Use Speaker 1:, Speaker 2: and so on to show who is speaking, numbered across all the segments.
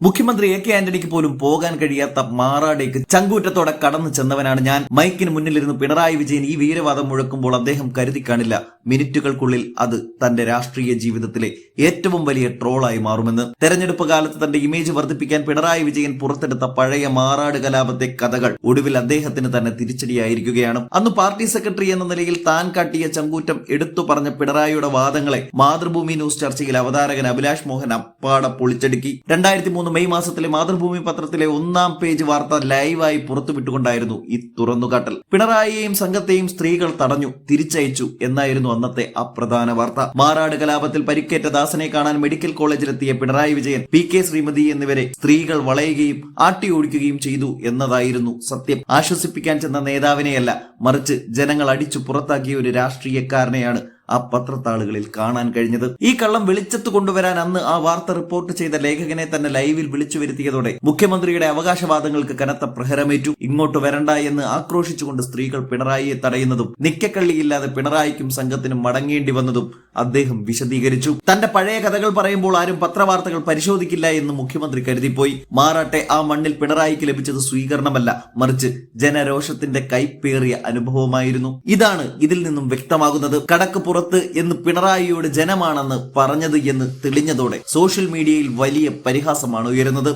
Speaker 1: മുഖ്യമന്ത്രി A K ആന്റണിക്ക് പോലും പോകാൻ കഴിയാത്ത മാറാടേക്ക് ചങ്കൂറ്റത്തോടെ കടന്നു ചെന്നവനാണ് ഞാൻ. മൈക്കിന് മുന്നിലിരുന്ന് പിണറായി വിജയൻ ഈ വീരവാദം മുഴക്കുമ്പോൾ അദ്ദേഹം കരുതി കാണില്ല. മിനിറ്റുകൾക്കുള്ളിൽ അത് തന്റെ രാഷ്ട്രീയ ജീവിതത്തിലെ ഏറ്റവും വലിയ ട്രോളായി മാറുമെന്ന്. തെരഞ്ഞെടുപ്പ് കാലത്ത് തന്റെ ഇമേജ് വർദ്ധിപ്പിക്കാൻ പിണറായി വിജയൻ പുറത്തെടുത്ത പഴയ മാറാട് കലാപത്തെ കഥകൾ ഒടുവിൽ അദ്ദേഹത്തിന് തന്നെ തിരിച്ചടിയായിരിക്കുകയാണ്. അന്ന് പാർട്ടി സെക്രട്ടറി എന്ന നിലയിൽ താൻ കാട്ടിയ ചങ്കൂറ്റം എടുത്തു പറഞ്ഞ പിണറായിയുടെ വാദങ്ങളെ മാതൃഭൂമി ന്യൂസ് ചർച്ചയിൽ അവതാരകൻ അഭിലാഷ് മോഹൻ അപ്പാടെ പൊളിച്ചടുക്കി. രണ്ടായിരത്തി മൂന്ന് മെയ് മാസത്തിലെ മാതൃഭൂമി പത്രത്തിലെ ഒന്നാം പേജ് വാർത്ത ലൈവായി പുറത്തുവിട്ടുകൊണ്ടായിരുന്നു ഈ തുറന്നുകാട്ടൽ. പിണറായിയെയും സംഘത്തെയും സ്ത്രീകൾ തടഞ്ഞു തിരിച്ചയച്ചു എന്നായിരുന്നു അന്നത്തെ അപ്രധാന വാർത്ത. മാറാട് കലാപത്തിൽ പരിക്കേറ്റ ദാസനെ കാണാൻ മെഡിക്കൽ കോളേജിലെത്തിയ പിണറായി വിജയൻ പി കെ ശ്രീമതി എന്നിവരെ സ്ത്രീകൾ വളയുകയും ആട്ടി ഓടിക്കുകയും ചെയ്തു എന്നതായിരുന്നു സത്യം. ആശ്വസിപ്പിക്കാൻ ചെന്ന നേതാവിനെയല്ല മറിച്ച് ജനങ്ങൾ അടിച്ചു പുറത്താക്കിയ ഒരു രാഷ്ട്രീയക്കാരനെയാണ് ആ പത്രത്താളുകളിൽ കാണാൻ കഴിഞ്ഞത്. ഈ കള്ളം വെളിച്ചത്ത് കൊണ്ടുവരാൻ അന്ന് ആ വാർത്ത റിപ്പോർട്ട് ചെയ്ത ലേഖകനെ തന്നെ ലൈവിൽ വിളിച്ചു വരുത്തിയതോടെ മുഖ്യമന്ത്രിയുടെ അവകാശവാദങ്ങൾക്ക് കനത്ത പ്രഹരമേറ്റു. ഇങ്ങോട്ട് വരണ്ട എന്ന് ആക്രോശിച്ചുകൊണ്ട് സ്ത്രീകൾ പിണറായിയെ തടയുന്നതും നിക്കക്കള്ളിയില്ലാതെ പിണറായിക്കും സംഘത്തിനും മടങ്ങേണ്ടി വന്നതും അദ്ദേഹം വിശദീകരിച്ചു. തന്റെ പഴയ കഥകൾ പറയുമ്പോൾ ആരും പത്രവാർത്തകൾ പരിശോധിക്കില്ല എന്ന് മുഖ്യമന്ത്രി കരുതിപ്പോയി. മാറാട്ടെ ആ മണ്ണിൽ പിണറായിക്ക് ലഭിച്ചത് സ്വീകരണമല്ല മറിച്ച് ജനരോഷത്തിന്റെ കൈപ്പേറിയ അനുഭവമായിരുന്നു. ഇതാണ് ഇതിൽ നിന്നും വ്യക്തമാകുന്നത്. കടക്ക് പുറത്ത് എന്ന് പിണറായിയോട് ജനമാണെന്ന് പറഞ്ഞത് എന്ന് തെളിഞ്ഞതോടെ സോഷ്യൽ മീഡിയയിൽ വലിയ പരിഹാസമാണ് ഉയരുന്നത്.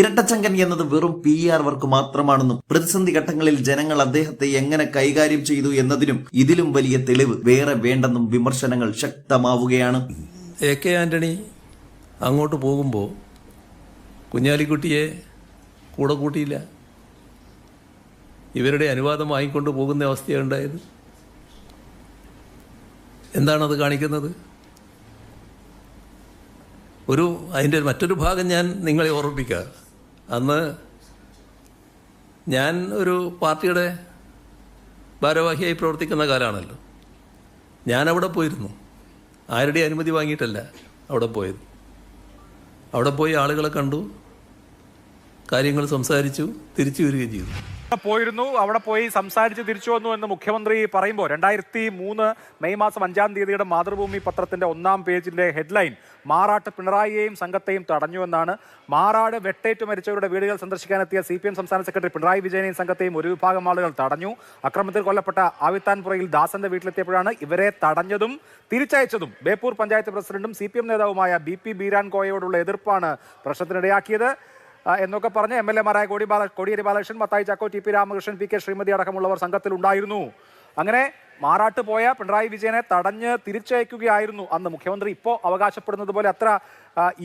Speaker 1: ഇരട്ടച്ചങ്കൻ എന്നത് വെറും പി ആർ വർക്ക് മാത്രമാണെന്നും പ്രതിസന്ധി ഘട്ടങ്ങളിൽ ജനങ്ങൾ അദ്ദേഹത്തെ എങ്ങനെ കൈകാര്യം ചെയ്തു എന്നതിനും ഇതിലും വലിയ തെളിവ് വേറെ വേണ്ടെന്നും വിമർശനങ്ങൾ ശക്തമാവുകയാണ്.
Speaker 2: എ കെ ആന്റണി അങ്ങോട്ട് പോകുമ്പോൾ കുഞ്ഞാലിക്കുട്ടിയെ കൂടെ കൂട്ടിയില്ല. ഇവരുടെ അനുവാദം വാങ്ങിക്കൊണ്ട് പോകുന്ന അവസ്ഥയാണ് ഉണ്ടായത്. എന്താണത് കാണിക്കുന്നത്? ഒരു അതിന്റെ മറ്റൊരു ഭാഗം ഞാൻ നിങ്ങളെ ഓർമ്മിപ്പിക്കുക അന്ന് ഞാൻ ഒരു പാർട്ടിയുടെ ഭാരവാഹിയായി പ്രവർത്തിക്കുന്ന കാലമാണല്ലോ. ഞാനവിടെ പോയിരുന്നു. ആരുടെയും അനുമതി വാങ്ങിയിട്ടല്ല അവിടെ പോയത്. അവിടെ പോയി ആളുകളെ കണ്ടു കാര്യങ്ങൾ സംസാരിച്ചു തിരിച്ചു വരികയും ചെയ്തു.
Speaker 3: പോയിരുന്നു അവിടെ പോയി സംസാരിച്ച് തിരിച്ചു വന്നു എന്ന് മുഖ്യമന്ത്രി പറയുമ്പോൾ രണ്ടായിരത്തി മൂന്ന് മെയ് മാസം അഞ്ചാം തീയതിയുടെ മാതൃഭൂമി പത്രത്തിന്റെ ഒന്നാം പേജിന്റെ ഹെഡ്ലൈൻ മാറാട്ട് പിണറായിയെയും സംഘത്തെയും തടഞ്ഞു എന്നാണ്. മാറാട് വെട്ടേറ്റ് മരിച്ചവരുടെ വീടുകൾ സന്ദർശിക്കാനെത്തിയ സി പി എം സംസ്ഥാന സെക്രട്ടറി പിണറായി വിജയനെയും സംഘത്തെയും ഒരു വിഭാഗം ആളുകൾ തടഞ്ഞു. അക്രമത്തിൽ കൊല്ലപ്പെട്ട ആവിത്താൻപുറയിൽ ദാസന്റെ വീട്ടിലെത്തിയപ്പോഴാണ് ഇവരെ തടഞ്ഞതും തിരിച്ചയച്ചതും. ബേപ്പൂർ പഞ്ചായത്ത് പ്രസിഡന്റും സി നേതാവുമായ ബി പി ബീരാൻ കോയയോടുള്ള എതിർപ്പാണ് പ്രശ്നത്തിനിടയാക്കിയത്. എന്നൊക്കെ പറഞ്ഞ് M L എമാരായ Kodi Bala Kodiyeri Balakrishnan Mathai Chacko T P Ramakrishnan P K Sreemathi അടക്കമുള്ളവർ സംഘത്തിലുണ്ടായിരുന്നു അങ്ങനെ മാറാട്ട് പോയ പിണറായി വിജയനെ തടഞ്ഞ് തിരിച്ചയക്കുകയായിരുന്നു അന്ന് മുഖ്യമന്ത്രി. ഇപ്പോൾ അവകാശപ്പെടുന്നത് പോലെ അത്ര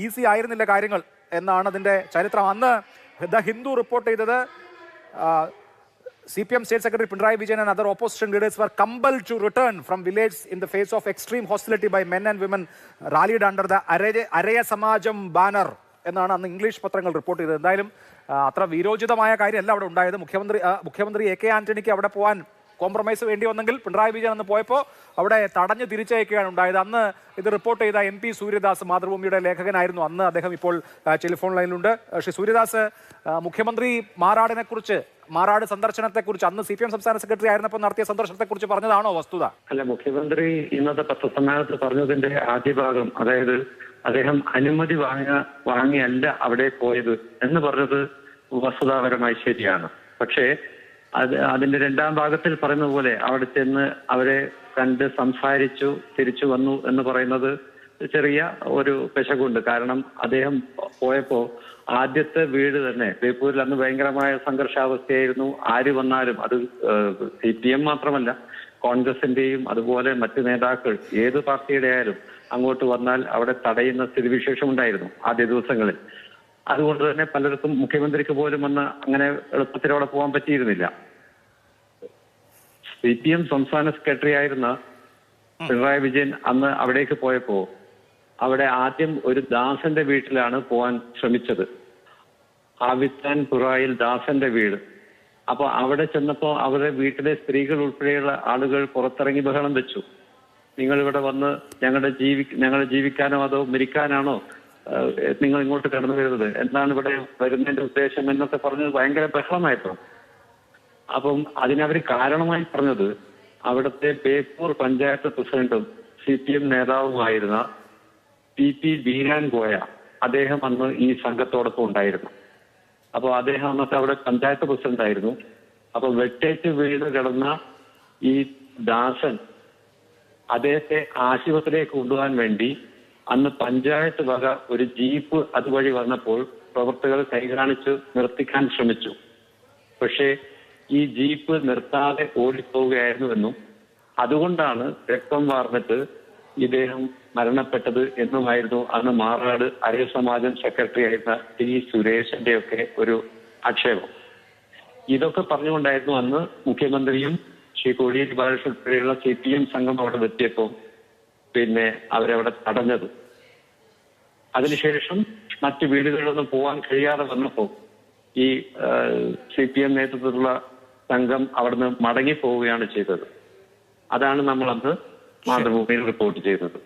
Speaker 3: ഈസി ആയിരുന്നില്ല കാര്യങ്ങൾ എന്നാണ് അതിന്റെ ചരിത്രം. അന്ന് ദ ഹിന്ദു റിപ്പോർട്ട് ചെയ്തത് C P M state secretary Pinarayi Vijayan and other opposition leaders were compel to return from village in the face of extreme hostility by men and women rallied under the Araya Araya Samajam banner എന്നാണ് അന്ന് English പത്രങ്ങൾ report ചെയ്തത്. എന്തായാലും അത്ര വീരോചിതമായ കാര്യമല്ല അവിടെ ഉണ്ടായത്. മുഖ്യമന്ത്രി മുഖ്യമന്ത്രി എ കെ ആന്റണിക്ക് അവിടെ പോകാൻ കോംപ്രമൈസ് വേണ്ടി വന്നെങ്കിൽ പിണറായി വിജയൻ അന്ന് പോയപ്പോൾ അവിടെ തടഞ്ഞു തിരിച്ചയക്കുകയാണ് ഉണ്ടായത്. അന്ന് ഇത് റിപ്പോർട്ട് ചെയ്ത എം പി സൂര്യദാസ് മാതൃഭൂമിയുടെ ലേഖകനായിരുന്നു. അന്ന് അദ്ദേഹം ഇപ്പോൾ ടെലിഫോൺ ലൈനിലുണ്ട്. പക്ഷേ സൂര്യദാസ് മുഖ്യമന്ത്രി മാറാടിനെ കുറിച്ച് മാറാട് സന്ദർശനത്തെക്കുറിച്ച് അന്ന് സി പി എം സംസ്ഥാന സെക്രട്ടറി ആയിരുന്നപ്പോൾ നടത്തിയ സന്ദർശനത്തെക്കുറിച്ച് പറഞ്ഞതാണോ വസ്തുത?
Speaker 4: അല്ല മുഖ്യമന്ത്രി ഇന്നത്തെ പത്രസമ്മേളനത്തിൽ പറഞ്ഞതിന്റെ ആദ്യ ഭാഗം അതായത് അദ്ദേഹം അനുമതി വാങ്ങ വാങ്ങിയല്ല അവിടെ പോയത് എന്ന് പറഞ്ഞത് വസ്തുതാപരമായി ശരിയാണ്. പക്ഷേ അത് അതിന്റെ രണ്ടാം ഭാഗത്തിൽ പറയുന്ന പോലെ അവിടെ ചെന്ന് അവരെ കണ്ട് സംസാരിച്ചു തിരിച്ചു വന്നു എന്ന് പറയുന്നത് ചെറിയ ഒരു പെശകുണ്ട് കാരണം അദ്ദേഹം പോയപ്പോ ആദ്യത്തെ വീട് തന്നെ ബേപ്പൂരിൽ അന്ന് ഭയങ്കരമായ സംഘർഷാവസ്ഥയായിരുന്നു. ആര് വന്നാലും അത് സി പി എം മാത്രമല്ല കോൺഗ്രസിന്റെയും അതുപോലെ മറ്റു നേതാക്കൾ ഏത് പാർട്ടിയുടെ ആയാലും അങ്ങോട്ട് വന്നാൽ അവിടെ തടയുന്ന സ്ഥിതിവിശേഷം ഉണ്ടായിരുന്നു ആദ്യ ദിവസങ്ങളിൽ. അതുകൊണ്ട് തന്നെ പലർക്കും മുഖ്യമന്ത്രിക്ക് പോലും വന്ന് അങ്ങനെ എളുപ്പത്തിൽ അവിടെ പോകാൻ പറ്റിയിരുന്നില്ല. സി പി എം സംസ്ഥാന സെക്രട്ടറി ആയിരുന്ന പിണറായി വിജയൻ അന്ന് അവിടേക്ക് പോയപ്പോ അവിടെ ആദ്യം ഒരു ദാസന്റെ വീട്ടിലാണ് പോവാൻ ശ്രമിച്ചത്. ആവിത്താൻ പുറായിൽ ദാസന്റെ വീട്. അപ്പൊ അവിടെ ചെന്നപ്പോ അവരുടെ വീട്ടിലെ സ്ത്രീകൾ ഉൾപ്പെടെയുള്ള ആളുകൾ പുറത്തിറങ്ങി ബഹളം വെച്ചു. നിങ്ങൾ ഇവിടെ വന്ന് ഞങ്ങളുടെ ജീവി ഞങ്ങളെ ജീവിക്കാനോ അതോ മരിക്കാനാണോ നിങ്ങൾ ഇങ്ങോട്ട് കടന്നു വരുന്നത്? എന്താണ് ഇവിടെ വരുന്നതിന്റെ ഉദ്ദേശം എന്നൊക്കെ പറഞ്ഞത് ഭയങ്കര ബഹളമായിട്ടോ അപ്പം അതിനവർ കാരണമായി പറഞ്ഞത് അവിടുത്തെ ബേപ്പൂർ പഞ്ചായത്ത് പ്രസിഡന്റും സി പി എം നേതാവുമായിരുന്ന പി പി ബീരാൻ ഗോയ അദ്ദേഹം അന്ന് ഈ സംഘത്തോടൊപ്പം ഉണ്ടായിരുന്നു. അപ്പോൾ അദ്ദേഹം അന്നത്തെ അവിടെ പഞ്ചായത്ത് പ്രസിഡന്റ് ആയിരുന്നു. അപ്പൊ വെട്ടേറ്റ് വീട് കിടന്ന ഈ ദാസൻ അദ്ദേഹത്തെ ആശുപത്രിയിലേക്ക് കൊണ്ടുപോകാൻ വേണ്ടി അന്ന് പഞ്ചായത്ത് വക ഒരു ജീപ്പ് അതുവഴി വന്നപ്പോൾ പ്രവർത്തകർ കൈകാണിച്ച് നിർത്തിക്കാൻ ശ്രമിച്ചു. പക്ഷേ ഈ ജീപ്പ് നിർത്താതെ ഓടിപ്പോവുകയായിരുന്നുവെന്നും അതുകൊണ്ടാണ് രക്തം വാർന്നിട്ട് ഇദ്ദേഹം മരണപ്പെട്ടത് എന്നുമായിരുന്നു അന്ന് മാറാട് അരയ സമാജം സെക്രട്ടറി ആയിരുന്ന ടി സുരേഷിന്റെ ഒക്കെ ഒരു ആക്ഷേപം. ഇതൊക്കെ പറഞ്ഞുകൊണ്ടായിരുന്നു അന്ന് മുഖ്യമന്ത്രിയും ശ്രീ കോടിയേരി ബാലകൃഷ്ണൻ ഉൾപ്പെടെയുള്ള സി പി എം സംഘം അവിടെ എത്തിയപ്പോൾ പിന്നെ അവരവിടെ തടഞ്ഞത്. അതിനുശേഷം മറ്റു വീടുകളിലൊന്നും പോകാൻ കഴിയാതെ വന്നപ്പോൾ ഈ സി പി എം നേതൃത്വത്തിലുള്ള സംഘം അവിടുന്ന് മടങ്ങി പോവുകയാണ് ചെയ്തത്. അതാണ് നമ്മൾ അന്ന് മാതൃഭൂമിയിൽ റിപ്പോർട്ട് ചെയ്തത്.